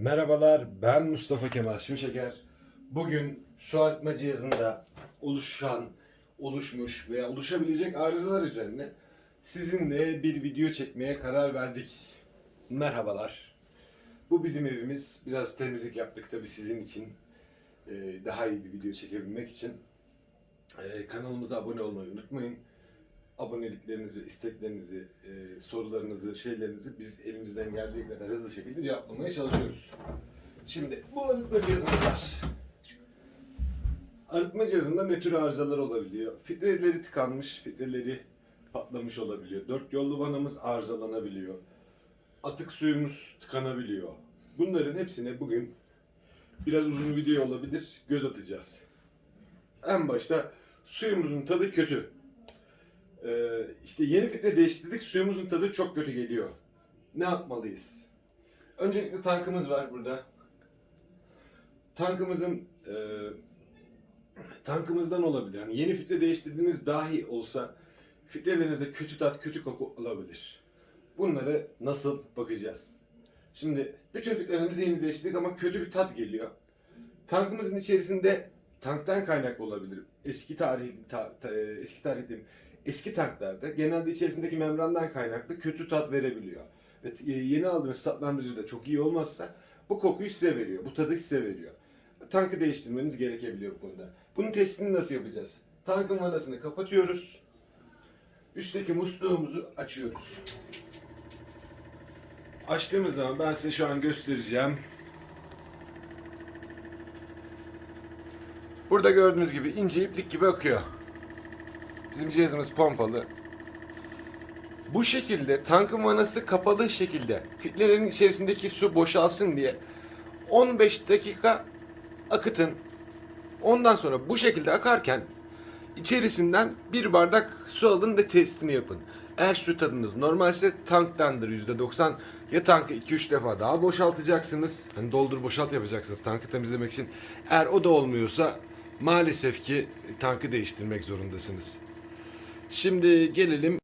Merhabalar, ben Mustafa Kemal Şimşeker. Bugün su arıtma cihazında oluşan, oluşmuş veya oluşabilecek arızalar üzerine sizinle bir video çekmeye karar verdik. Merhabalar. Bu bizim evimiz. Biraz temizlik yaptık tabii sizin için. Ee, Daha iyi bir video çekebilmek için. Ee, Kanalımıza abone olmayı unutmayın. Aboneliklerinizi, isteklerinizi, e, sorularınızı, şeylerinizi biz elimizden geldiği kadar hızlı şekilde cevaplamaya çalışıyoruz. Şimdi bu arıtma cihazımız var. Arıtma cihazında ne tür arızalar olabiliyor? Filtreleri tıkanmış, filtreleri patlamış olabiliyor. Dört yollu vanamız arızalanabiliyor. Atık suyumuz tıkanabiliyor. Bunların hepsine bugün biraz uzun video olabilir, göz atacağız. En başta suyumuzun tadı kötü. Ee, işte yeni filtre değiştirdik, suyumuzun tadı çok kötü geliyor. Ne yapmalıyız? Öncelikle tankımız var burada. Tankımızın e, tankımızdan olabilir. Yani yeni filtre değiştirdiğiniz dahi olsa filtrelerinizde kötü tat, kötü koku olabilir. Bunları nasıl bakacağız? Şimdi bütün filtrelerimizi yeni değiştirdik ama kötü bir tat geliyor. Tankımızın içerisinde tanktan kaynaklı olabilir. Eski tarih ta- ta- e, eski tarih diyeyim, eski tanklarda genelde içerisindeki membrandan kaynaklı kötü tat verebiliyor. Ve e, yeni aldığınız tatlandırıcı da çok iyi olmazsa bu kokuyu size veriyor, bu tadı size veriyor. Tankı değiştirmeniz gerekebiliyor bu konuda. Bunun testini nasıl yapacağız? Tankın vanasını kapatıyoruz. Üstteki musluğumuzu açıyoruz. Açtığımız zaman ben size şu an göstereceğim. Burada gördüğünüz gibi ince iplik gibi akıyor. Bizim cihazımız pompalı. Bu şekilde tankın vanası kapalı şekilde filtrelerin içerisindeki su boşalsın diye 15 dakika akıtın. Ondan sonra bu şekilde akarken içerisinden bir bardak su alın ve testini yapın. Eğer su tadınız normalse tanktandır %90. Ya tankı 2-3 defa daha boşaltacaksınız. Hani doldur boşalt yapacaksınız tankı temizlemek için. Eğer o da olmuyorsa maalesef ki tankı değiştirmek zorundasınız. Şimdi gelelim